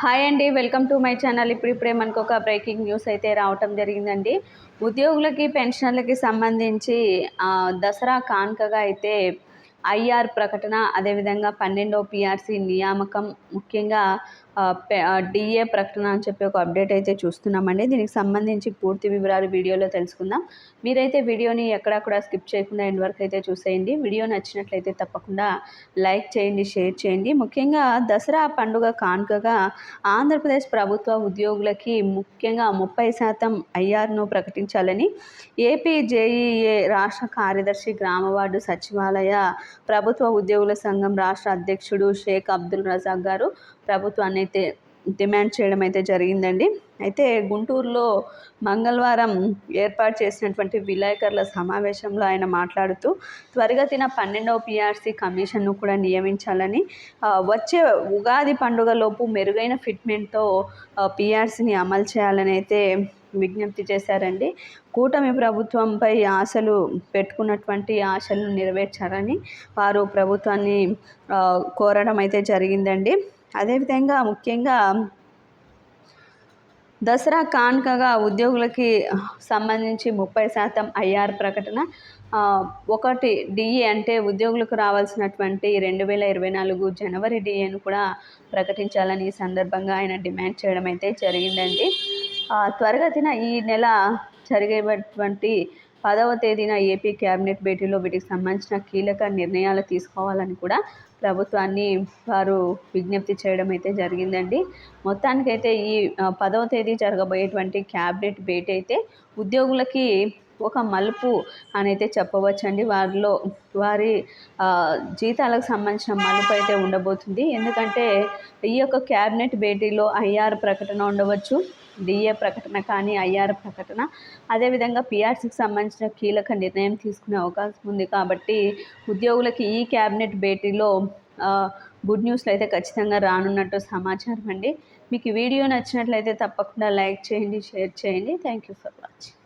Hi అండి welcome to my channel. ఇప్పుడు ఇప్పుడే మనకు ఒక బ్రేకింగ్ న్యూస్ అయితే రావటం జరిగిందండి. ఉద్యోగులకి పెన్షన్లకి సంబంధించి దసరా కానుకగా అయితే ఐఆర్ ప్రకటన అదేవిధంగా పన్నెండో పిఆర్సి నియామకం ముఖ్యంగా డిఏ ప్రకటన అని చెప్పి ఒక అప్డేట్ అయితే చూస్తున్నామండి. దీనికి సంబంధించి పూర్తి వివరాలు వీడియోలో తెలుసుకుందాం. మీరైతే వీడియోని ఎక్కడా కూడా స్కిప్ చేయకుండా ఎండ్ వరకు అయితే చూసేయండి. వీడియో నచ్చినట్లయితే తప్పకుండా లైక్ చేయండి షేర్ చేయండి. ముఖ్యంగా దసరా పండుగ కానుకగా ఆంధ్రప్రదేశ్ ప్రభుత్వ ఉద్యోగులకి ముఖ్యంగా ముప్పై శాతం ఐఆర్ను ప్రకటించాలని ఏపీ జేఈఏ రాష్ట్ర కార్యదర్శి గ్రామ వార్డు సచివాలయ ప్రభుత్వ ఉద్యోగుల సంఘం రాష్ట్ర అధ్యక్షుడు షేక్ అబ్దుల్ రజాక్ గారు ప్రభుత్వాన్ని అయితే డిమాండ్ చేయడం అయితే జరిగిందండి. అయితే గుంటూరులో మంగళవారం ఏర్పాటు చేసినటువంటి విలేకరుల సమావేశంలో ఆయన మాట్లాడుతూ త్వరగతిన పన్నెండవ పిఆర్సీ కమిషన్ను కూడా నియమించాలని వచ్చే ఉగాది పండుగలోపు మెరుగైన ఫిట్మెంట్తో పిఆర్సీని అమలు చేయాలని అయితే విజ్ఞప్తి చేశారండి. కూటమి ప్రభుత్వంపై ఆశలు పెట్టుకున్నటువంటి ఆశలను నెరవేర్చారని వారు ప్రభుత్వాన్ని కోరడం అయితే జరిగిందండి. అదేవిధంగా ముఖ్యంగా దసరా కానుకగా ఉద్యోగులకి సంబంధించి ముప్పై శాతం ఐఆర్ ప్రకటన. ఒకటి డిఏ అంటే ఉద్యోగులకు రావాల్సినటువంటి రెండు వేల ఇరవై నాలుగు జనవరి డిఏను కూడా ప్రకటించాలని ఈ సందర్భంగా ఆయన డిమాండ్ చేయడం అయితే జరిగిందండి. త్వరగతిన ఈ నెల జరిగేటువంటి పదవ తేదీన ఏపీ కేబినెట్ భేటీలో వీటికి సంబంధించిన కీలక నిర్ణయాలు తీసుకోవాలని కూడా ప్రభుత్వాన్ని వారు విజ్ఞప్తి చేయడం అయితే జరిగిందండి. మొత్తానికైతే ఈ పదవ తేదీ జరగబోయేటువంటి క్యాబినెట్ భేటీ అయితే ఉద్యోగులకి ఒక మలుపు అని అయితే చెప్పవచ్చండి. వారిలో వారి జీతాలకు సంబంధించిన మలుపు అయితే ఉండబోతుంది. ఎందుకంటే ఈ యొక్క క్యాబినెట్ భేటీలో ఐఆర్ ప్రకటన ఉండవచ్చు. డిఏ ప్రకటన కానీ ఐఆర్ ప్రకటన అదేవిధంగా పిఆర్సీకి సంబంధించిన కీలక నిర్ణయం తీసుకునే అవకాశం ఉంది కాబట్టి ఉద్యోగులకి ఈ క్యాబినెట్ భేటీలో గుడ్ న్యూస్లు అయితే ఖచ్చితంగా రానున్నట్టు సమాచారం అండి. మీకు వీడియో నచ్చినట్లయితే తప్పకుండా లైక్ చేయండి షేర్ చేయండి. Thank you for watching.